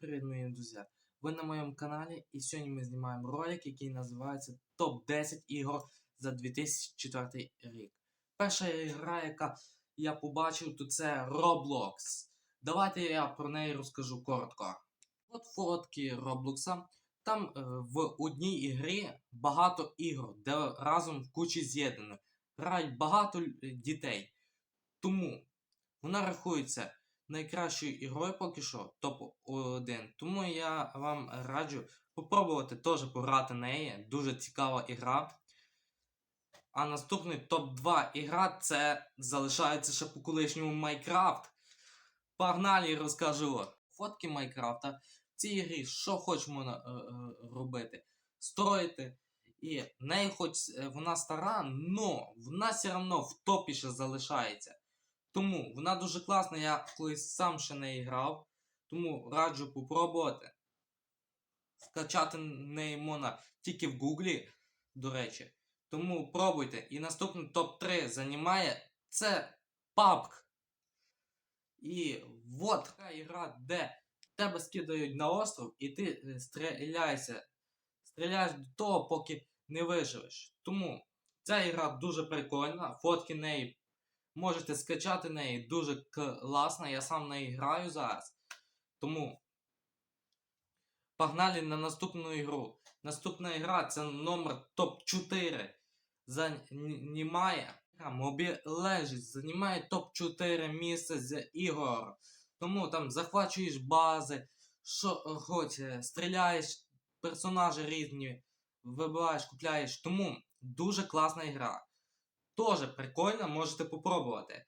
привіт, мої друзі! Ви на моєму каналі і сьогодні ми знімаємо ролик, який називається Топ-10 ігор за 2004 рік. Перша гра, яка я побачив, то це Roblox. Давайте я про неї розкажу коротко. От фотки Roblox. Там е, в одній ігрі багато ігор, де разом в кучі з'єднано. Грають багато дітей. Тому вона рахується найкращою ігрою поки що, топ-1. Тому я вам раджу попробувати теж пограти неї. Дуже цікава ігра. А наступний топ-2 ігра це залишається ще по колишньому Майнкрафт. Погнали, розкажу. Фотки Майнкрафта. В цій ігрі що хоч можна е, е, робити? Строїти. І неї хоч е, вона стара, но вона все одно в топі ще залишається. Тому вона дуже класна, я колись сам ще не грав. Тому раджу попробувати. Скачати неї можна тільки в Гуглі, до речі. Тому пробуйте. І наступний топ-3 займає це PUBG. І от така ігра, де тебе скидають на остров, і ти е, стріляєшся. Стріляєш до того, поки не виживеш. Тому ця ігра дуже прикольна. Фотки неї можете скачати неї дуже класна. Я сам неї граю зараз. Тому погнали на наступну ігру. Наступна ігра це номер топ-4. Займає Mobile Legends займає топ-4 місце з ігор. Тому там захвачуєш бази, що хоч стріляєш, персонажі різні, вибиваєш, купляєш. Тому дуже класна ігра. Тоже прикольно, можете попробувати.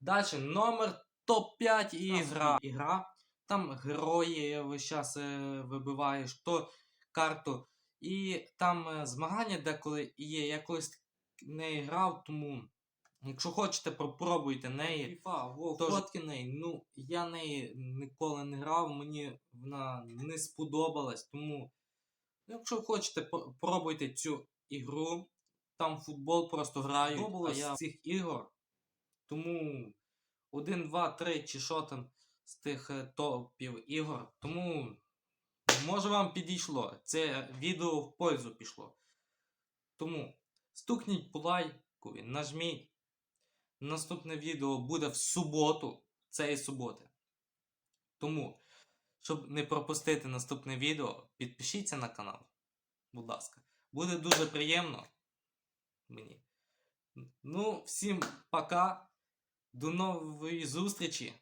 Далі, номер топ-5 ігра. ігра. Там герої весь час е, вибиваєш, то карту. І там е, змагання деколи є. Я колись не грав, тому якщо хочете, попробуйте неї. Тож- неї. Ну, я неї ніколи не грав, мені вона не сподобалась. Тому, якщо хочете, пробуйте цю ігру. Там футбол просто грають, а я з цих ігор. Тому 1, 2, 3 чи що там з тих е, топів ігор. Тому може вам підійшло. Це відео в пользу пішло. Тому стукніть по лайкові, нажміть. Наступне відео буде в суботу, цієї суботи. Тому, щоб не пропустити наступне відео, підпишіться на канал. Будь ласка. Буде дуже приємно мені. Ну, всім пока. До нової зустрічі.